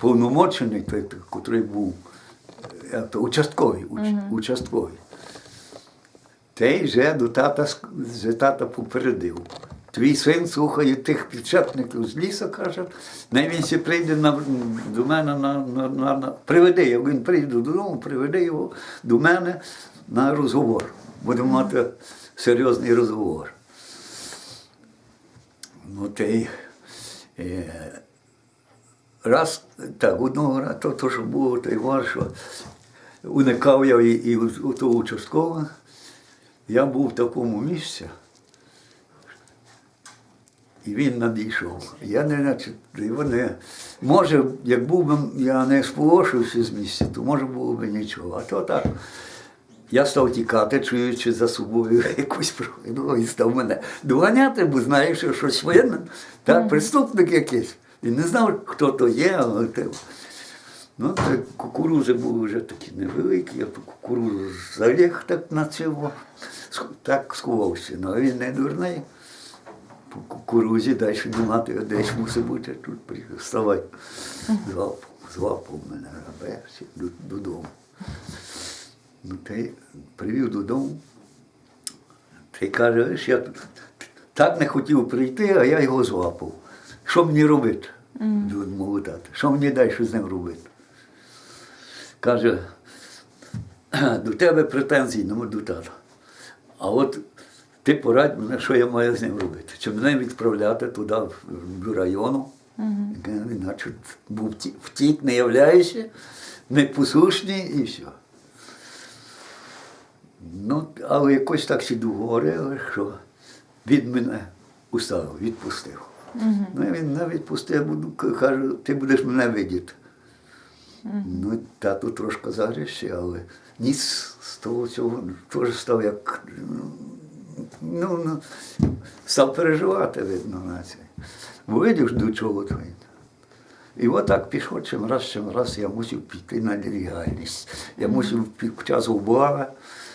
повномочений, той, котрий був е, участковий, уч, участковий. Той вже до тата, вже тата попередив. Твій син слухає тих підшепників з лісу, каже, най він ще прийде на, до мене на, на, на, на приведи його, він прийде додому, приведи його до мене на розговор. Будемо мати серйозний розговор. Ну, й, е, раз, так, одного разу, то, то що було, той вар, що уникав я і, і у, того участкового. Я був в такому місці, і він надійшов. Я не значить, його не. Може, як був би я не сполошився з місця, то може було б нічого. А то так. Я став тікати, чуючи за собою якусь провину, і став мене доганяти, бо знає, що щось винен. Так, преступник якийсь. Він не знав, хто то є, але те. Ну, це кукурузи були вже такі невеликі, я ту кукурузу заліг так на цього, так сховався. Ну, він не дурний. По кукурузі далі думати, десь мусить бути тут приїхав. Вставай. Звав, звапав мене рабевся додому. Ну, й привів додому. Й каже, «Виш, я так не хотів прийти, а я його злапав. Що мені робити? Mm. Мову тата. Що мені далі з ним робити? Каже, до тебе претензій нема до тата. А от ти порадь мене, що я маю з ним робити. Чи мене відправляти туди, в- району, mm. іначе був втік, не являєшся, непослушний і все. Ну, але якось так всі договорили, що він мене уставив, відпустив. Ну, і він навіть відпустив, буду, каже, ти будеш мене видіти. Ну, тато трошки загрішив, але ніц з того цього теж став як. Ну, ну, став переживати, видно, на це. Видиш, до чого то. І отак пішло чим раз, чим раз я мусив піти на нелегальність. Я мусив під час облави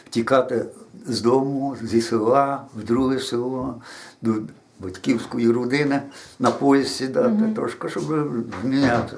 тікати з дому, зі села, в друге село, до батьківської родини, на поїзд сідати, трошки, щоб зміняти.